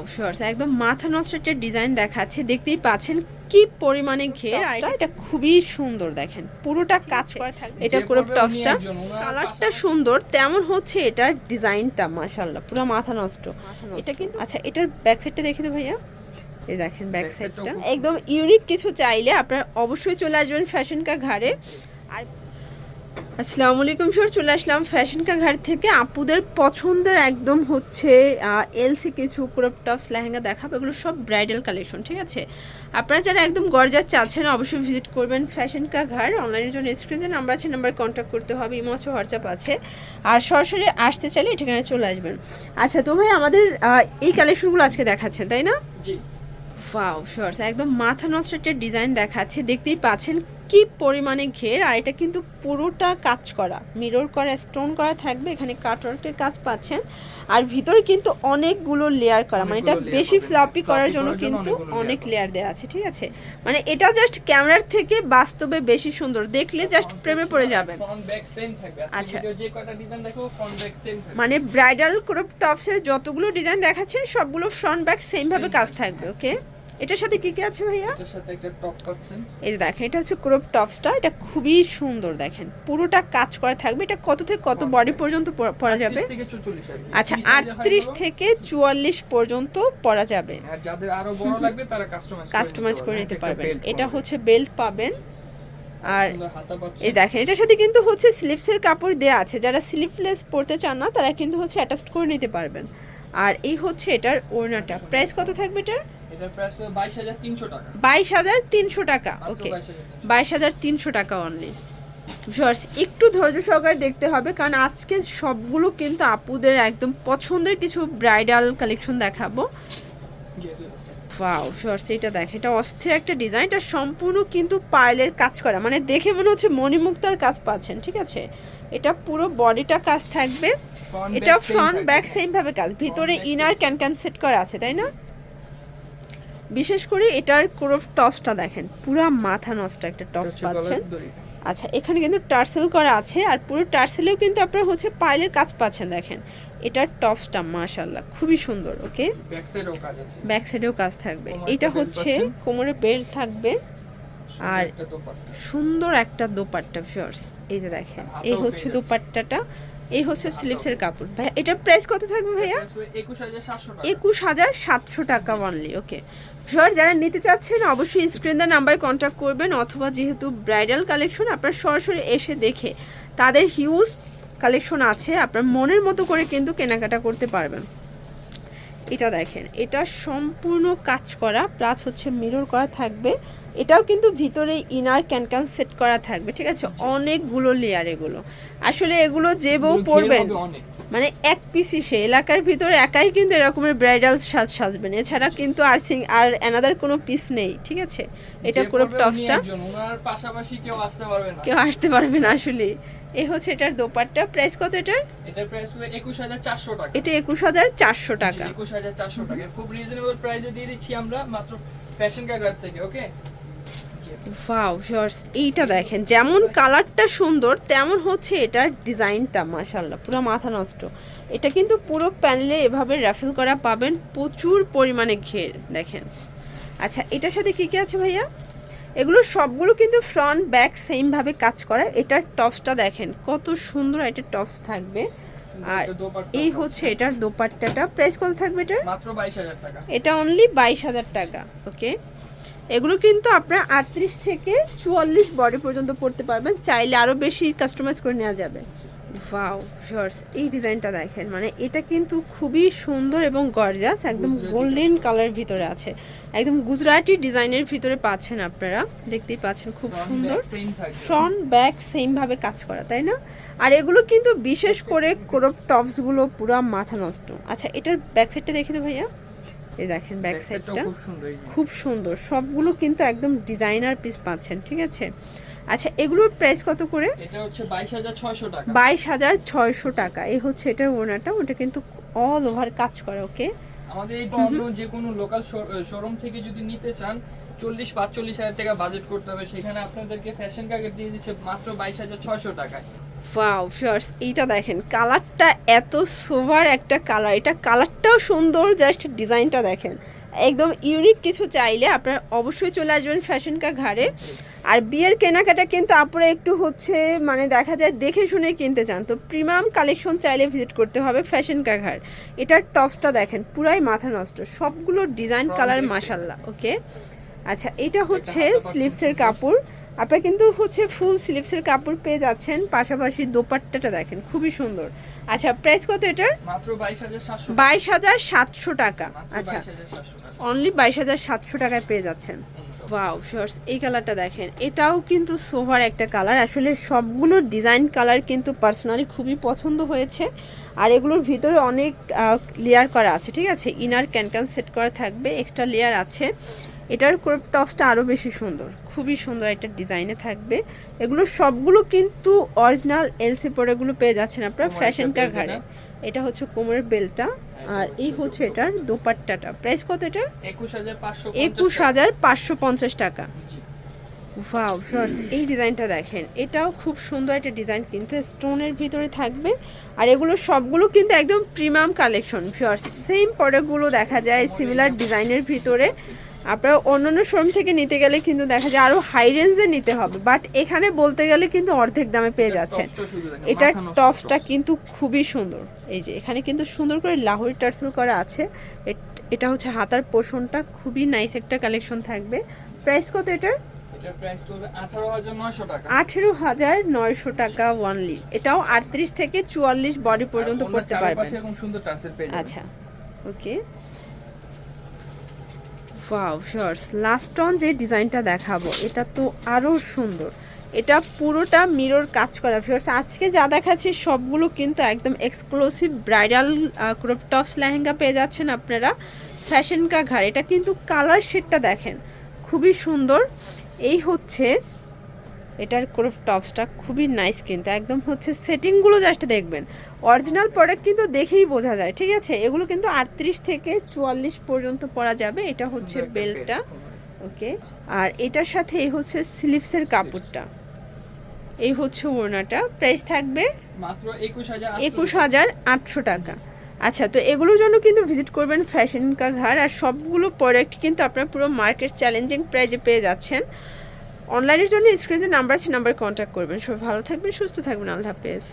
Wow shorts একদম মাথা নষ্ট একটা ডিজাইন দেখাচ্ছে। দেখতেই পাচ্ছেন কি পরিমাণে ঘের। আর এটা খুবই সুন্দর দেখেন। পুরোটা কাজ করা থাকবে। এটা পরবে টপসটা কালারটা সুন্দর। তেমন হচ্ছে এটার ডিজাইনটা মাশাআল্লাহ। পুরো মাথা নষ্ট। এটা কিন্তু আচ্ছা এটার ব্যাক সাইডটা দেখে তো ভাইয়া। এই দেখেন ব্যাক সাইডটা একদম ইউনিক কিছু চাইলে আপনারা অবশ্যই চলে আসবেন ফ্যাশন কা ঘাড়ে। আর আসসালামু আলাইকুম স্যার। চলে আসলাম ফ্যাশন কা ঘাট থেকে। আপুদের পছন্দের একদম হচ্ছে এলসি কিছু ক্রপ টপস লেহেঙ্গা দেখাবো। এগুলো সব ব্রাইডাল কালেকশন ঠিক আছে? আপনারা যারা একদম গরজার চাচ্ছেন অবশ্যই ভিজিট করবেন ফ্যাশন কা ঘাট। অনলাইনের জন্য স্ক্রিনে নাম্বার আছে নাম্বার কন্ট্যাক্ট করতে হবে ইমো আছে হোয়াটসঅ্যাপ আছে। আর সরাসরি আসতে চাইলে ঠিকানায় চলে আসবেন। আচ্ছা তো ভাই আমাদের এই কালেকশনগুলো আজকে দেখাচ্ছেন তাই না? জি। ওয়াও শর্টস একদম মাথা নষ্ট একটা ডিজাইন দেখাচ্ছে। দেখতেই পাচ্ছেন কি পরিমাণে ঘের আর এটা কিন্তু পুরোটা কাজ করা। মিরর করা স্টোন করা থাকবে এখানে কাটওয়ার্কের কাজ পাচ্ছেন। আর ভিতরে কিন্তু অনেকগুলো লেয়ার করা মানে এটা বেশি ফ্লাপি করার জন্য কিন্তু অনেক লেয়ার দেওয়া আছে ঠিক আছে? মানে এটা জাস্ট ক্যামেরার থেকে বাস্তবে বেশি সুন্দর। দেখলে জাস্ট প্রেমে পড়ে যাবেন। থাকবে। আচ্ছা। মানে ব্রাইডাল ক্রপ টপসের যতগুলো ডিজাইন দেখাচ্ছেন সবগুলো ফ্রন্ট ব্যাক সেম ভাবে কাজ থাকবে। ওকে এটার সাথে কি কি আছে ভাইয়া? এটার সাথে একটা টপ পাচ্ছেন। এই যে দেখেন এটা হচ্ছে ক্রপ টপসটা। এটা খুবই সুন্দর দেখেন। পুরোটা কাজ করা থাকবে। এটা কত থেকে কত বডি পর্যন্ত পরা- যাবে? 30 থেকে 44 আর আচ্ছা এই size এ হয় আটত্রিশ এগুলো। থেকে চুয়াল্লিশ পর্যন্ত পরা যাবে। আর যাদের আরও বড় লাগবে তারা কাস্টমাইজ কাস্টমাইজ করে নিতে পারবেন। এটা হচ্ছে বেল্ট পাবেন। আর এই দেখেন এটার সাথে কিন্তু হচ্ছে স্লিভসের কাপড় দেওয়া আছে। যারা স্লিভলেস পরতে চান না তারা কিন্তু হচ্ছে অ্যাটাচ করে নিতে পারবেন। আর এই হচ্ছে এটার ওড়নাটা। প্রাইস কত থাকবে এটার? এটার প্রাইস হবে 22300 টাকা। বাইশ হাজার তিনশো টাকা ওকে বাইশ হাজার তিনশো। টাকা অনলি ভিউয়ার্স একটু ধৈর্য সহকারে দেখতে হবে কারণ আজকে সবগুলো কিন্তু আপুদের একদম পছন্দের কিছু ব্রাইডাল কালেকশন দেখাবো। ওয়াও ভিউয়ার্স এটা দেখে এটা অস্থির একটা ডিজাইন এটা সম্পূর্ণ কিন্তু পার্লের কাজ করা। মানে দেখে মনে হচ্ছে মণিমুক্তার কাজ পাচ্ছেন ঠিক আছে? এটা পুরো বডিটা কাজ থাকবে। এটা ফ্রন্ট ব্যাক সেম ভাবে কাজ ভিতরে ইনার ক্যান ক্যান সেট করা আছে তাই না? বিশেষ করে এটার কোনো টসটা দেখেন পুরো মাথা নষ্ট একটা টস পাচ্ছেন। আচ্ছা এখানে কিন্তু টার্সেল করা আছে আর পুরো টার্সেলেও কিন্তু আপনার হচ্ছে পাইলের কাজ পাচ্ছেন দেখেন। এটার টপসটা মাশাল্লাহ খুবই সুন্দর ওকে? ব্যাক সাইডেও কাজ থাকবে। এটা হচ্ছে কোমরে বেল্ট থাকবে। আর সুন্দর একটা দোপাট্টা ফিওর্স এই যে দেখেন এই হচ্ছে। দোপাট্টাটা। এই হচ্ছে স্লিভসের কাপড়। ভাই এটার প্রাইস কত থাকবে ভাইয়া? 21700 টাকা। একুশ হাজার সাতশো টাকা অনলি ওকে ভিউয়ার যারা নিতে চাচ্ছেন অবশ্যই স্ক্রিন নাম্বারে কন্ট্যাক্ট করবেন অথবা যেহেতু ব্রাইডাল কালেকশন আপনার সরাসরি এসে দেখে তাদের হিউজ কালেকশন আছে আপনার মনের মতো করে কিন্তু কেনাকাটা করতে পারবেন। এটা দেখেন এটা সম্পূর্ণ কাজ করা প্লাস হচ্ছে মিরর করা থাকবে। এটাও কিন্তু ভিতরে ইনার ক্যানক্যান সেট করা থাকবে ঠিক আছে? অনেকগুলো লেয়ার এগুলো। আসলে এগুলো যে বউ পরবেন মানে এক পিসই সে। এলাকার ভিতরে একাই কিন্তু এরকমের ব্রাইডাল সাজ সাজবেন। এছাড়া কিন্তু আর সিং আর অ্যানাদার কোনো পিস নেই ঠিক আছে? এটা যে ক্রপ টপসটা পাশাপাশি কেউ আসতে পারবে না। কেউ আসতে পারবে না আসলে। এ হচ্ছে এটার দোপাট্টা। প্রাইস কত এটার? এটার প্রাইস হবে 21400 টাকা। এটা একুশ হাজার চারশো টাকা। একুশ হাজার চারশো টাকা। খুব রিজনেবল প্রাইসে দিয়ে দিচ্ছি আমরা মাত্র ফ্যাশন কাগার থেকে ওকে ওয়াও শর্টস এইটা দেখেন যেমন কালারটা সুন্দর তেমন হচ্ছে এটার ডিজাইনটা মাশাল্লাহ পুরো মাথা নষ্ট। এটা কিন্তু পুরো প্যানেলে এভাবে র্যাফেল করা পাবেন প্রচুর পরিমাণে ঘের দেখেন। আচ্ছা এটার সাথে কি কি আছে ভাইয়া? এগুলো সবগুলো কিন্তু ফ্রন্ট ব্যাক সেম ভাবে কাজ করা। এটার টপসটা দেখেন কত সুন্দর এটা টপস থাকবে। আর এই হচ্ছে এটার দোপাট্টাটা। প্রাইস কত থাকবে এটা মাত্র বাইশ হাজার টাকা। এটা অনলি বাইশ হাজার টাকা ওকে এগুলো কিন্তু আপনার আটত্রিশ থেকে চুয়াল্লিশ বডি পর্যন্ত পড়তে পারবেন। চাইলে আরও বেশি কাস্টমাইজ করে নেওয়া যাবে। ওয়াও ভিউয়ার্স এই ডিজাইনটা দেখেন। মানে এটা কিন্তু খুবই সুন্দর এবং গর্জাস একদম গোল্ডেন কালার ভিতরে আছে। একদম গুজরাটি ডিজাইনের ভিতরে পাচ্ছেন আপনারা। দেখতেই পাচ্ছেন খুব সুন্দর। ফ্রন্ট ব্যাক সেম ভাবে কাজ করা তাই না? আর এগুলো কিন্তু বিশেষ করে ক্রপ টপসগুলো পুরো মাথা নষ্ট। আচ্ছা এটার ব্যাক সাইডটা দেখে তো ভাইয়া। এই দেখেন ব্যাক সাইডটা খুব সুন্দর সবগুলো কিন্তু একদম ডিজাইনার পিস পাচ্ছেন ঠিক আছে? আচ্ছা এগুলোর প্রাইস কত করে? এটা হচ্ছে বাইশ হাজার ছয়শো টাকা। বাইশ হাজার ছয়শো টাকা। এই হচ্ছে এটার ওনাটা ওটা কিন্তু অল ওভার কাজ করে ওকে আমাদের এই অন্য যে কোনো লোকাল শোরুম থেকে যদি নিতে চান চল্লিশ পাঁচচল্লিশ হাজার টাকা বাজেট করতে হবে। সেখানে আপনাদেরকে ফ্যাশন কাগজ দিয়ে দিচ্ছে মাত্র বাইশ হাজার ছয়শো টাকায়। ওয়াও ফিয়ার্স এইটা দেখেন কালারটা এত সোভার একটা কালার এটা কালারটাও সুন্দর জাস্ট ডিজাইনটা দেখেন। একদম ইউনিক কিছু চাইলে আপনারা অবশ্যই চলে আসবেন ফ্যাশন কা ঘাড়ে। আর বিয়ের কেনাকাটা কিন্তু আপনারা একটু হচ্ছে মানে দেখা যায় দেখে শুনে কিনতে চান। তো প্রিমিয়াম কালেকশন চাইলে ভিজিট করতে হবে ফ্যাশন কা ঘাট এটার টপসটা দেখেন পুরাই মাথা নষ্ট। সবগুলো ডিজাইন কালার। মাসাল্লাহ ওকে আচ্ছা এটা হচ্ছে স্লিভসের কাপড়। আপনারা কিন্তু হচ্ছে ফুল স্লিভসের কাপড় পেয়ে যাচ্ছেন পাশাপাশি দোপাট্টাটা দেখেন খুবই সুন্দর। আচ্ছা প্রাইস কত এটার? বাইশ হাজার সাতশো টাকা। আচ্ছা অনলি বাইশ হাজার সাতশো টাকায় পেয়ে যাচ্ছেন। ওয়াও শর্টস এই কালারটা দেখেন। এটাও কিন্তু সোভার একটা কালার আসলে সবগুলো ডিজাইন কালার কিন্তু পার্সোনালি খুবই পছন্দ হয়েছে। আর এগুলোর ভিতরে অনেক লেয়ার করা আছে ঠিক আছে? ইনার ক্যানক্যান সেট করা থাকবে এক্সট্রা লেয়ার আছে। এটার ক্রপ টপসটা আরও বেশি সুন্দর। খুবই সুন্দর একটা ডিজাইনে থাকবে। এগুলো সবগুলো কিন্তু অরিজিনাল এলসি পরেগুলো পেয়ে যাচ্ছেন আপনারা ফ্যাশন কার ঘাড়ে এটা। হচ্ছে কোমরের বেলটা আর এই হচ্ছে এটার দোপাট্টাটা। প্রাইস কত এটা একুশ হাজার পাঁচশো পঞ্চাশ টাকা। শর্টস এই ডিজাইনটা দেখেন। এটাও খুব সুন্দর একটা ডিজাইন কিন্তু স্টোনের ভিতরে থাকবে। আর এগুলো সবগুলো কিন্তু একদম প্রিমিয়াম কালেকশন শর্টস সেম প্রোডাক্টগুলো দেখা যায় সিমিলার ডিজাইনের ভিতরে। আপনারা অন্য শোরুম থেকে নিতে গেলে কিন্তু দেখা যায় আরও হাই রেঞ্জে নিতে হবে বাট এখানে বলতে গেলে কিন্তু অর্ধেক দামে পেয়ে যাচ্ছেন। এটার টপসটা কিন্তু খুবই সুন্দর। এই যে এখানে কিন্তু সুন্দর করে লাহোরি টার্সেল করা আছে। এটা হচ্ছে হাতার পোষণটা খুবই নাইস একটা কালেকশন থাকবে। প্রাইস কত এটার? আঠারো হাজার নয়শো টাকা। ওয়ানলি এটাও আটত্রিশ থেকে চুয়াল্লিশ বডি পর্যন্ত পড়তে পারবেন। যাবেন। আচ্ছা okay wow shorts last one যে ডিজাইনটা দেখাবো, এটা তো আরও সুন্দর। এটা পুরোটা মিরর কাজ করা ফিওর্স আজকে যা দেখাচ্ছি, সবগুলো কিন্তু একদম exclusive bridal crop tops lehenga পেয়ে যাচ্ছেন আপনারা। ফ্যাশন কা ঘাড়। এটা কিন্তু কালার শেডটা দেখেন, খুবই সুন্দর। এই হচ্ছে এটার ক্রপ টপসটা খুবই নাইস কিন্তু। একদম হচ্ছে সেটিংগুলো জাস্ট দেখবেন। অরিজিনাল প্রোডাক্ট কিন্তু দেখেই বোঝা যায় ঠিক আছে? এগুলো কিন্তু আটত্রিশ থেকে চুয়াল্লিশ পর্যন্ত পরা যাবে এটা হচ্ছে বেল্টটা ওকে? আর এটার সাথে এই হচ্ছে স্লিভসের কাপড়টা এই হচ্ছে ওড়নাটা প্রাইস থাকবে একুশ হাজার আটশো টাকা। আচ্ছা তো এগুলোর জন্য কিন্তু ভিজিট করবেন ফ্যাশন ঘাট আর সবগুলো প্রোডাক্ট কিন্তু আপনার পুরো মার্কেট চ্যালেঞ্জিং প্রাইজে পেয়ে যাচ্ছেন। অনলাইনের জন্য স্ক্রিনে নাম্বার আছে নাম্বার কন্ট্যাক্ট করবেন। সবাই ভালো থাকবেন সুস্থ থাকবেন আল্লাহ হাফেজ।